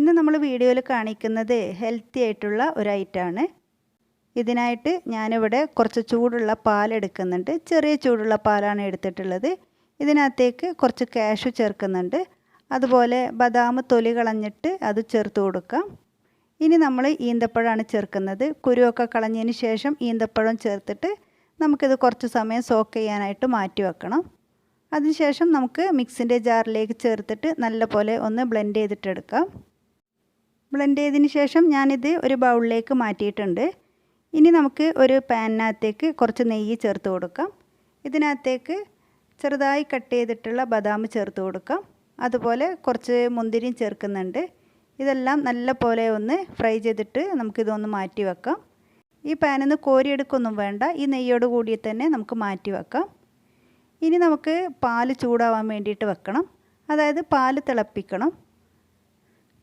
ഇന്ന് നമ്മൾ വീഡിയോയിൽ കാണിക്കുന്നത് ഹെൽത്തി ആയിട്ടുള്ള ഒരു ഐറ്റമാണ് ഇതിനായിട്ട് ഞാനിവിടെ കുറച്ച് ചൂടുള്ള പാൽ എടുക്കുന്നുണ്ട്. ചെറിയ ചൂടുള്ള പാലാണ് എടുത്തിട്ടുള്ളത്. ഇതിനകത്തേക്ക് കുറച്ച് കാഷു ചേർക്കുന്നുണ്ട്. അതുപോലെ ബദാം തൊലി കളഞ്ഞിട്ട് അത് ചേർത്ത് കൊടുക്കാം. ഇനി നമ്മൾ ഈന്തപ്പഴമാണ് ചേർക്കുന്നത്. കുരുവൊക്കെ കളഞ്ഞതിന് ശേഷം ഈന്തപ്പഴം ചേർത്തിട്ട് നമുക്കിത് കുറച്ച് സമയം സോക്ക് ചെയ്യാനായിട്ട് മാറ്റി വെക്കണം. അതിനുശേഷം നമുക്ക് മിക്സിന്റെ ജാറിലേക്ക് ചേർത്തിട്ട് നല്ലപോലെ ഒന്ന് ബ്ലെൻഡ് ചെയ്തിട്ടെടുക്കാം ബ്ലെൻഡ് ചെയ്തതിന് ശേഷം ഞാനിത് ഒരു ബൗളിലേക്ക് മാറ്റിയിട്ടുണ്ട്. ഇനി നമുക്ക് ഒരു പാനിനകത്തേക്ക് കുറച്ച് നെയ്യ് ചേർത്ത് കൊടുക്കാം. ഇതിനകത്തേക്ക് ചെറുതായി കട്ട് ചെയ്തിട്ടുള്ള ബദാം ചേർത്ത് കൊടുക്കാം. അതുപോലെ കുറച്ച് മുന്തിരിയും ചേർക്കുന്നുണ്ട്. ഇതെല്ലാം നല്ല പോലെ ഒന്ന് ഫ്രൈ ചെയ്തിട്ട് നമുക്കിതൊന്ന് മാറ്റി വെക്കാം. ഈ പാനിൽ കോരിയെടുക്കൊന്നും വേണ്ട. ഈ നെയ്യോട് കൂടി തന്നെ നമുക്ക് മാറ്റി വെക്കാം. ഇനി നമുക്ക് പാൽ ചൂടാവാൻ വേണ്ടിയിട്ട് വെക്കണം. അതായത് പാൽ തിളപ്പിക്കണം.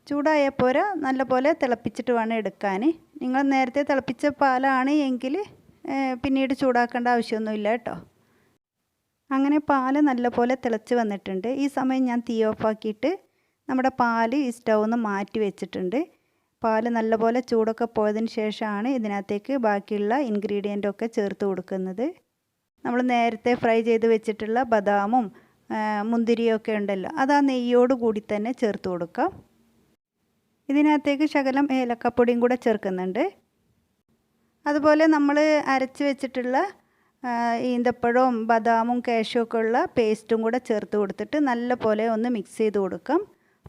ചൂടായ പോര നല്ലപോലെ തിളപ്പിച്ചിട്ട് വേണം എടുക്കാൻ. നിങ്ങൾ നേരത്തെ തിളപ്പിച്ച പാലാണ് എങ്കിൽ പിന്നീട് ചൂടാക്കേണ്ട ആവശ്യമൊന്നുമില്ല കേട്ടോ. അങ്ങനെ പാൽ നല്ലപോലെ തിളച്ച് വന്നിട്ടുണ്ട്. ഈ സമയം ഞാൻ തീ ഓഫാക്കിയിട്ട് നമ്മുടെ പാൽ ഈ സ്റ്റൗന്ന് മാറ്റി വെച്ചിട്ടുണ്ട്. പാൽ നല്ലപോലെ ചൂടൊക്കെ പോയതിന് ശേഷമാണ് ഇതിനകത്തേക്ക് ബാക്കിയുള്ള ഇൻഗ്രീഡിയന്റൊക്കെ ചേർത്ത് കൊടുക്കുന്നത്. നമ്മൾ നേരത്തെ ഫ്രൈ ചെയ്ത് വെച്ചിട്ടുള്ള ബദാമും മുന്തിരിയൊക്കെ ഉണ്ടല്ലോ അത് ആ നെയ്യോട് കൂടി തന്നെ ചേർത്ത് കൊടുക്കാം. ഇതിനകത്തേക്ക് ശകലം ഏലക്കപ്പൊടിയും കൂടെ ചേർക്കുന്നുണ്ട്. അതുപോലെ നമ്മൾ അരച്ച് വെച്ചിട്ടുള്ള ഈന്തപ്പഴവും ബദാമും കേശവും ഒക്കെ ഉള്ള പേസ്റ്റും കൂടെ ചേർത്ത് കൊടുത്തിട്ട് നല്ല പോലെ ഒന്ന് മിക്സ് ചെയ്ത് കൊടുക്കാം.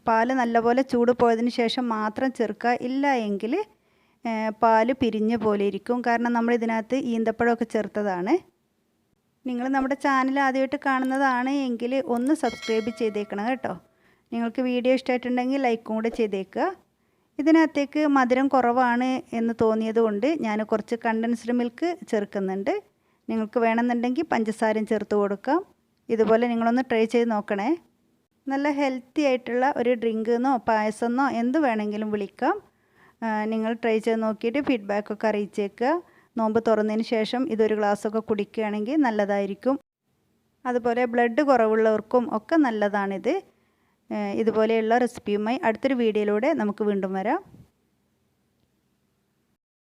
പാൽ നല്ലപോലെ ചൂട് പോയതിന് ശേഷം മാത്രം ചേർക്കുക. ഇല്ല എങ്കിൽ പാൽ പിരിഞ്ഞ പോലെ ഇരിക്കും. കാരണം നമ്മൾ ഇതിനകത്ത് ഈന്തപ്പഴമൊക്കെ ചേർത്തതാണ്. നിങ്ങൾ നമ്മുടെ ചാനൽ ആദ്യമായിട്ട് കാണുന്നതാണ് എങ്കിൽ ഒന്ന് സബ്സ്ക്രൈബ് ചെയ്തേക്കണം കേട്ടോ. നിങ്ങൾക്ക് വീഡിയോ ഇഷ്ടമായിട്ടുണ്ടെങ്കിൽ ലൈക്കും കൂടെ ചെയ്തേക്കുക. ഇതിനകത്തേക്ക് മധുരം കുറവാണ് എന്ന് തോന്നിയത് കൊണ്ട് ഞാൻ കുറച്ച് കണ്ടൻസ്ഡ് മിൽക്ക് ചേർക്കുന്നുണ്ട്. നിങ്ങൾക്ക് വേണമെന്നുണ്ടെങ്കിൽ പഞ്ചസാരയും ചേർത്ത് കൊടുക്കാം. ഇതുപോലെ നിങ്ങളൊന്ന് ട്രൈ ചെയ്ത് നോക്കണേ. നല്ല ഹെൽത്തി ആയിട്ടുള്ള ഒരു ഡ്രിങ്ക് എന്നോ പായസം എന്നോ എന്ത് വേണമെങ്കിലും വിളിക്കാം. നിങ്ങൾ ട്രൈ ചെയ്ത് നോക്കിയിട്ട് ഫീഡ്ബാക്കൊക്കെ അറിയിച്ചേക്കുക നോമ്പ് തുറന്നതിന് ശേഷം ഇതൊരു ഗ്ലാസ്സൊക്കെ കുടിക്കുകയാണെങ്കിൽ നല്ലതായിരിക്കും. അതുപോലെ ബ്ലഡ് കുറവുള്ളവർക്കും ഒക്കെ നല്ലതാണിത്. ഇതുപോലെയുള്ള റെസിപ്പിയുമായി അടുത്തൊരു വീഡിയോയിലൂടെ നമുക്ക് വീണ്ടും വരാം.